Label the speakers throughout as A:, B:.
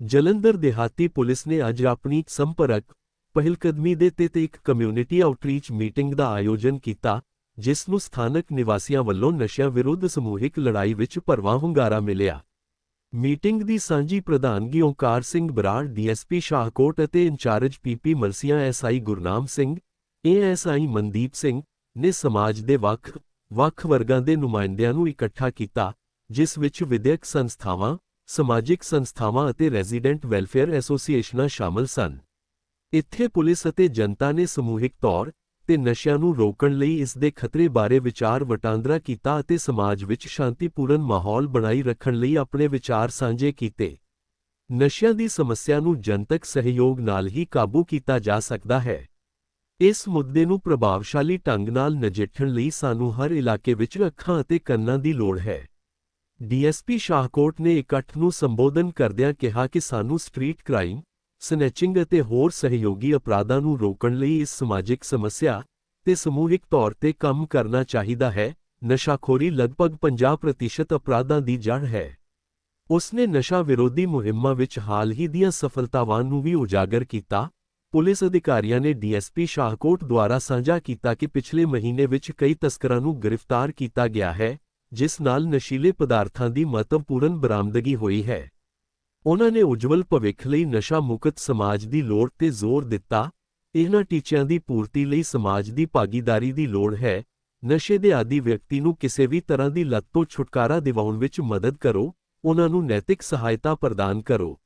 A: ਜਲੰਧਰ ਦਿਹਾਤੀ ਪੁਲਿਸ ਨੇ ਅੱਜ ਆਪਣੀ ਸੰਪਰਕ ਪਹਿਲਕਦਮੀ ਦੇ ਤੇ ਇੱਕ ਕਮਿਊਨਿਟੀ ਆਊਟਰੀਚ ਮੀਟਿੰਗ ਦਾ ਆਯੋਜਨ ਕੀਤਾ, ਜਿਸ ਨੂੰ ਸਥਾਨਕ ਨਿਵਾਸੀਆਂ ਵੱਲੋਂ ਨਸ਼ਿਆਂ ਵਿਰੁੱਧ ਸਮੂਹਿਕ ਲੜਾਈ ਵਿੱਚ ਭਰਵਾਂ ਹੁੰਗਾਰਾ ਮਿਲਿਆ। ਮੀਟਿੰਗ ਦੀ ਸਾਂਝੀ ਪ੍ਰਧਾਨਗੀ ਓਂਕਾਰ ਸਿੰਘ ਬਰਾੜ ਡੀਐਸਪੀ ਸ਼ਾਹਕੋਟ ਅਤੇ ਇੰਚਾਰਜ ਪੀਪੀ ਮਰਸੀਆਂ ਐਸਆਈ ਗੁਰਨਾਮ ਸਿੰਘ ਏਐਸਆਈ ਮਨਦੀਪ ਸਿੰਘ ਨੇ ਸਮਾਜ ਦੇ ਵੱਖ ਵੱਖ ਵਰਗਾਂ ਦੇ ਨੁਮਾਇੰਦਿਆਂ ਨੂੰ ਇਕੱਠਾ ਕੀਤਾ, ਜਿਸ ਵਿੱਚ ਵਿਦਿਅਕ ਸੰਸਥਾਵਾਂ ਸਮਾਜਿਕ ਸੰਸਥਾਵਾਂ ਅਤੇ ਰੈਜ਼ੀਡੈਂਟ ਵੈਲਫੇਅਰ ਐਸੋਸੀਏਸ਼ਨਾਂ ਸ਼ਾਮਲ ਸਨ। ਇੱਥੇ ਪੁਲਿਸ ਅਤੇ ਜਨਤਾ ਨੇ ਸਮੂਹਿਕ ਤੌਰ ਤੇ ਨਸ਼ਿਆਂ ਨੂੰ ਰੋਕਣ ਲਈ ਇਸ ਦੇ ਖਤਰੇ ਬਾਰੇ ਵਿਚਾਰ ਵਟਾਂਦਰਾ ਕੀਤਾ ਅਤੇ ਸਮਾਜ ਵਿੱਚ ਸ਼ਾਂਤੀਪੂਰਨ ਮਾਹੌਲ ਬਣਾਈ ਰੱਖਣ ਲਈ ਆਪਣੇ ਵਿਚਾਰ ਸਾਂਝੇ ਕੀਤੇ। ਨਸ਼ਿਆਂ ਦੀ ਸਮੱਸਿਆ ਨੂੰ ਜਨਤਕ ਸਹਿਯੋਗ ਨਾਲ ਹੀ ਕਾਬੂ ਕੀਤਾ ਜਾ ਸਕਦਾ ਹੈ। ਇਸ ਮੁੱਦੇ ਨੂੰ ਪ੍ਰਭਾਵਸ਼ਾਲੀ ਢੰਗ ਨਾਲ ਨਜਿੱਠਣ ਲਈ ਸਾਨੂੰ ਹਰ ਇਲਾਕੇ ਵਿੱਚ ਅੱਖਾਂ ਅਤੇ ਕੰਨਾਂ ਦੀ ਲੋੜ ਹੈ। ਡੀਐਸਪੀ ਸ਼ਾਹਕੋਟ ਨੇ ਇਕੱਠ ਨੂੰ ਸੰਬੋਧਨ ਕਰਦਿਆਂ ਕਿਹਾ ਕਿ ਸਾਨੂੰ ਸਟਰੀਟ ਕ੍ਰਾਈਮ, ਸਨੈਚਿੰਗ ਅਤੇ ਹੋਰ ਸਹਿਯੋਗੀ ਅਪਰਾਧਾਂ ਨੂੰ ਰੋਕਣ ਲਈ ਇਸ ਸਮਾਜਿਕ ਸਮੱਸਿਆ ਤੇ ਸਮੂਹਿਕ ਤੌਰ ਤੇ ਕੰਮ ਕਰਨਾ ਚਾਹੀਦਾ ਹੈ। ਨਸ਼ਾਖੋਰੀ ਲਗਭਗ 50% ਅਪਰਾਧਾਂ ਦੀ ਜੜ ਹੈ। ਉਸਨੇ ਨਸ਼ਾ ਵਿਰੋਧੀ ਮੁਹਿੰਮਾਂ ਵਿੱਚ ਹਾਲ ਹੀ ਦੀਆਂ ਸਫਲਤਾਵਾਂ ਨੂੰ ਵੀ ਉਜਾਗਰ ਕੀਤਾ। ਪੁਲਿਸ ਅਧਿਕਾਰੀਆਂ ਨੇ ਡੀਐਸਪੀ ਸ਼ਾਹਕੋਟ ਦੁਆਰਾ ਸਾਂਝਾ ਕੀਤਾ ਕਿ ਪਿਛਲੇ ਮਹੀਨੇ ਵਿੱਚ ਕਈ ਤਸਕਰਾਂ ਨੂੰ ਗ੍ਰਿਫਤਾਰ ਕੀਤਾ ਗਿਆ ਹੈ। ਜਿਸ ਨਾਲ ਨਸ਼ੀਲੇ ਪਦਾਰਥਾਂ ਦੀ ਮਹੱਤਵਪੂਰਨ ਬਰਾਮਦਗੀ ਹੋਈ ਹੈ। ਉਹਨਾਂ ਨੇ ਉਜਵਲ ਭਵਿੱਖ ਲਈ ਨਸ਼ਾ ਮੁਕਤ ਸਮਾਜ ਦੀ ਲੋੜ ਤੇ ਜ਼ੋਰ ਦਿੱਤਾ। ਇਹਨਾਂ ਟੀਚਿਆਂ ਦੀ ਪੂਰਤੀ ਲਈ ਸਮਾਜ ਦੀ ਭਾਗੀਦਾਰੀ ਦੀ ਲੋੜ ਹੈ। ਨਸ਼ੇ ਦੇ ਆਦੀ ਵਿਅਕਤੀ ਨੂੰ ਕਿਸੇ ਵੀ ਤਰ੍ਹਾਂ ਦੀ ਲੱਤ ਤੋਂ ਛੁਟਕਾਰਾ ਦਿਵਾਉਣ ਵਿੱਚ ਮਦਦ ਕਰੋ। ਉਹਨਾਂ ਨੂੰ ਨੈਤਿਕ ਸਹਾਇਤਾ ਪ੍ਰਦਾਨ ਕਰੋ।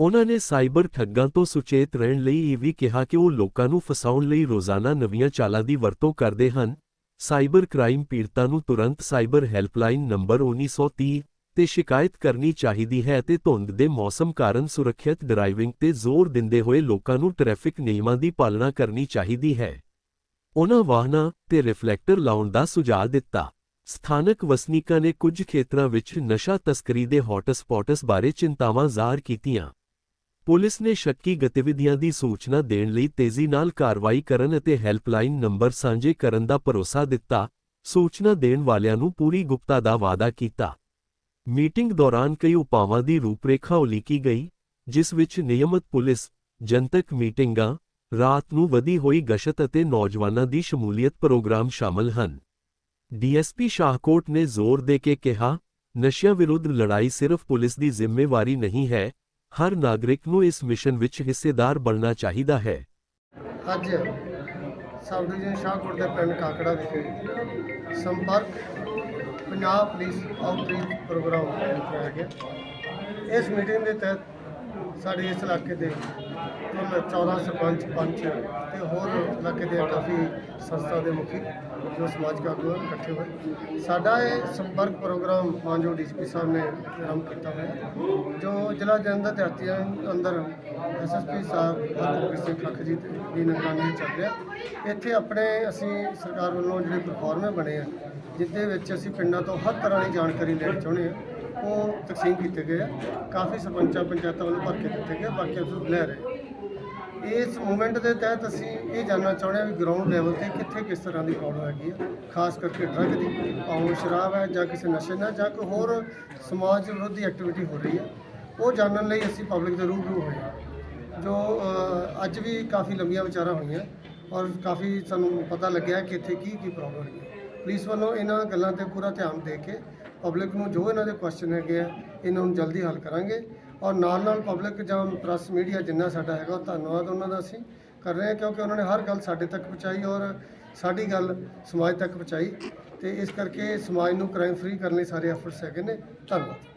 A: ਉਹਨਾਂ ਨੇ ਸਾਈਬਰ ਠੱਗਾਂ ਤੋਂ ਸੁਚੇਤ ਰਹਿਣ ਲਈ ਇਹ ਵੀ ਕਿਹਾ ਕਿ ਉਹ ਲੋਕਾਂ ਨੂੰ ਫਸਾਉਣ ਲਈ ਰੋਜ਼ਾਨਾ ਨਵੀਆਂ ਚਾਲਾਂ ਦੀ ਵਰਤੋਂ ਕਰਦੇ ਹਨ। ਸਾਈਬਰ ਕ੍ਰਾਈਮ ਪੀੜਤਾਂ ਨੂੰ ਤੁਰੰਤ ਸਾਈਬਰ ਹੈਲਪਲਾਈਨ ਨੰਬਰ 1930 ਤੇ ਸ਼ਿਕਾਇਤ ਕਰਨੀ ਚਾਹੀਦੀ ਹੈ ਅਤੇ ਧੁੰਦ ਦੇ ਮੌਸਮ ਕਾਰਨ ਸੁਰੱਖਿਅਤ ਡਰਾਈਵਿੰਗ ਤੇ ਜ਼ੋਰ ਦਿੰਦੇ ਹੋਏ ਲੋਕਾਂ ਨੂੰ ਟ੍ਰੈਫਿਕ ਨਿਯਮਾਂ ਦੀ ਪਾਲਣਾ ਕਰਨੀ ਚਾਹੀਦੀ ਹੈ। ਉਹਨਾਂ ਵਾਹਨਾਂ ਤੇ ਰਿਫਲੈਕਟਰ ਲਾਉਣ ਦਾ ਸੁਝਾਅ ਦਿੱਤਾ। ਸਥਾਨਕ ਵਸਨੀਕਾਂ ਨੇ ਕੁਝ ਖੇਤਰਾਂ ਵਿੱਚ ਨਸ਼ਾ ਤਸਕਰੀ ਦੇ ਹੌਟਸਪੌਟਸ ਬਾਰੇ ਚਿੰਤਾਵਾਂ ਜ਼ਾਹਰ ਕੀਤੀਆਂ। ਪੁਲਿਸ ਨੇ ਸ਼ੱਕੀ ਗਤੀਵਿਧੀਆਂ ਦੀ ਸੂਚਨਾ ਦੇਣ ਲਈ ਤੇਜ਼ੀ ਨਾਲ ਕਾਰਵਾਈ ਕਰਨ ਅਤੇ ਹੈਲਪਲਾਈਨ ਨੰਬਰ ਸਾਂਝੇ ਕਰਨ ਦਾ ਭਰੋਸਾ ਦਿੱਤਾ। ਸੂਚਨਾ ਦੇਣ ਵਾਲਿਆਂ ਨੂੰ ਪੂਰੀ ਗੁਪਤਾ ਦਾ ਵਾਅਦਾ ਕੀਤਾ। ਮੀਟਿੰਗ ਦੌਰਾਨ ਕਈ ਉਪਾਵਾਂ ਦੀ ਰੂਪਰੇਖਾ ਉਲੀਕੀ ਗਈ, ਜਿਸ ਵਿੱਚ ਨਿਯਮਤ ਪੁਲਿਸ, ਜਨਤਕ ਮੀਟਿੰਗਾਂ, ਰਾਤ ਨੂੰ ਵਧੀ ਹੋਈ ਗਸ਼ਤ ਅਤੇ ਨੌਜਵਾਨਾਂ ਦੀ ਸ਼ਮੂਲੀਅਤ ਪ੍ਰੋਗਰਾਮ ਸ਼ਾਮਲ ਹਨ। ਡੀਐਸਪੀ ਸ਼ਾਹਕੋਟ ਨੇ ਜ਼ੋਰ ਦੇ ਕੇ ਕਿਹਾ, ਨਸ਼ਿਆਂ ਵਿਰੁੱਧ ਲੜਾਈ ਸਿਰਫ ਪੁਲਿਸ ਦੀ ਜ਼ਿੰਮੇਵਾਰੀ ਨਹੀਂ ਹੈ ਹਰ ਨਾਗਰਿਕ ਨੂੰ ਇਸ ਮਿਸ਼ਨ ਵਿੱਚ ਹਿੱਸੇਦਾਰ ਬਣਨਾ ਚਾਹੀਦਾ ਹੈ
B: ਅੱਜ ਸਬ ਡਿਵੀਜ਼ਨ ਸ਼ਾਹਕੋਟ ਦੇ ਪਿੰਡ ਕਾਕੜਾ ਵਿਖੇ ਸੰਪਰਕ ਪੰਜਾਬ ਪੁਲਿਸ ਆਊਟਰੀਚ ਪ੍ਰੋਗਰਾਮ ਕਰਾਇਆ ਗਿਆ ਇਸ ਮੀਟਿੰਗ ਦੇ ਤਹਿਤ ਸਾਡੇ ਇਸ ਇਲਾਕੇ ਦੇ ਕੁੱਲ 14 ਸਰਪੰਚ ਪੰਚ ਤੇ ਹੋਰ ਇਲਾਕੇ ਦੇ ਕਾਫੀ ਸੰਸਥਾ ਦੇ ਮੁਖੀ ਜੋ ਸਮਾਜਿਕ ਆਗੂ ਹਨ ਇਕੱਠੇ ਹੋਏ। ਸਾਡਾ ਇਹ ਸੰਪਰਕ ਪ੍ਰੋਗਰਾਮ ਮਾਨਜੋ ਡੀਸੀਪੀ ਸਾਹਿਬ ਨੇ ਆਰੰਭ ਕੀਤਾ ਹੋਇਆ, ਜੋ ਜ਼ਿਲ੍ਹਾ ਜਲੰਧਰ ਦੇ ਹੱਥੀਆਂ ਅੰਦਰ ਐਸਐਸਪੀ ਸਾਹਿਬ, ਹਰਪ੍ਰੀਤ ਸਿੰਘ ਖੱਖ ਜੀ ਦੀ ਨਿਗਰਾਨੀ ਹੇਠ ਚੱਲ ਰਿਹਾ। ਇੱਥੇ ਆਪਣੇ ਅਸੀਂ ਸਰਕਾਰ ਵੱਲੋਂ ਜਿਹੜੇ ਪਰਫਾਰਮਰ ਬਣੇ ਆ, ਜਿੱਦੇ ਵਿੱਚ ਅਸੀਂ ਪਿੰਡਾਂ ਤੋਂ ਹਰ ਤਰ੍ਹਾਂ ਦੀ ਜਾਣਕਾਰੀ ਲੈਣੀ ਚਾਹੁੰਦੇ ਆ ਉਹ ਤਕਸੀਮ ਕੀਤੇ ਗਏ ਆ। ਕਾਫੀ ਸਰਪੰਚਾਂ, ਪੰਚਾਇਤਾਂ ਵੱਲੋਂ ਭਰ ਕੇ ਦਿੱਤੇ ਗਏ ਬਾਕੀ ਅਸੀਂ ਲੈ ਰਹੇ ਇਸ ਮੂਵਮੈਂਟ ਦੇ ਤਹਿਤ ਅਸੀਂ ਇਹ ਜਾਣਨਾ ਚਾਹੁੰਦੇ ਹਾਂ ਵੀ ਗਰਾਊਂਡ ਲੈਵਲ ਤੇ ਕਿੱਥੇ ਕਿਸ ਤਰ੍ਹਾਂ ਦੀ ਪ੍ਰੋਬਲਮ ਹੈਗੀ ਆ। ਖਾਸ ਕਰਕੇ ਡਰੱਗ ਦੀ, ਭਾਵੇਂ ਸ਼ਰਾਬ ਹੈ ਜਾਂ ਕਿਸੇ ਨਸ਼ੇ ਨਾਲ ਜਾਂ ਕੋਈ ਹੋਰ ਸਮਾਜ ਵਿਰੋਧੀ ਐਕਟੀਵਿਟੀ ਹੋ ਰਹੀ ਹੈ ਉਹ ਜਾਣਨ ਲਈ ਅਸੀਂ ਪਬਲਿਕ ਦੇ ਰੂਬਰੂ ਹੋਏ ਜੋ ਅੱਜ ਵੀ ਕਾਫੀ ਲੰਬੀਆਂ ਵਿਚਾਰਾਂ ਹੋਈਆਂ ਔਰ ਕਾਫੀ ਸਾਨੂੰ ਪਤਾ ਲੱਗਿਆ ਕਿ ਇੱਥੇ ਕੀ ਕੀ ਪ੍ਰੋਬਲਮ ਹੈ ਪੁਲਿਸ ਵੱਲੋਂ ਇਹਨਾਂ ਗੱਲਾਂ ਤੇ ਪੂਰਾ ਧਿਆਨ ਦੇ ਕੇ ਪਬਲਿਕ ਨੂੰ ਜੋ ਇਹਨਾਂ ਦੇ ਕੁਐਸਚਨ ਹੈਗੇ ਆ, ਇਹਨਾਂ ਨੂੰ ਜਲਦੀ ਹੱਲ ਕਰਾਂਗੇ ਔਰ ਨਾਲ ਨਾਲ ਪਬਲਿਕ ਜਾਂ ਪ੍ਰੈਸ ਮੀਡੀਆ ਜਿੰਨਾ ਸਾਡਾ ਹੈਗਾ ਧੰਨਵਾਦ ਉਹਨਾਂ ਦਾ ਅਸੀਂ ਕਰ ਰਹੇ ਹਾਂ, ਕਿਉਂਕਿ ਉਹਨਾਂ ਨੇ ਹਰ ਗੱਲ ਸਾਡੇ ਤੱਕ ਪਹੁੰਚਾਈ ਔਰ ਸਾਡੀ ਗੱਲ ਸਮਾਜ ਤੱਕ ਪਹੁੰਚਾਈ ਤੇ ਇਸ ਕਰਕੇ ਸਮਾਜ ਨੂੰ ਕ੍ਰਾਈਮ ਫ੍ਰੀ ਕਰਨ ਲਈ ਸਾਰੇ ਐਫਰਟਸ ਹੈਗੇ ਨੇ, ਧੰਨਵਾਦ।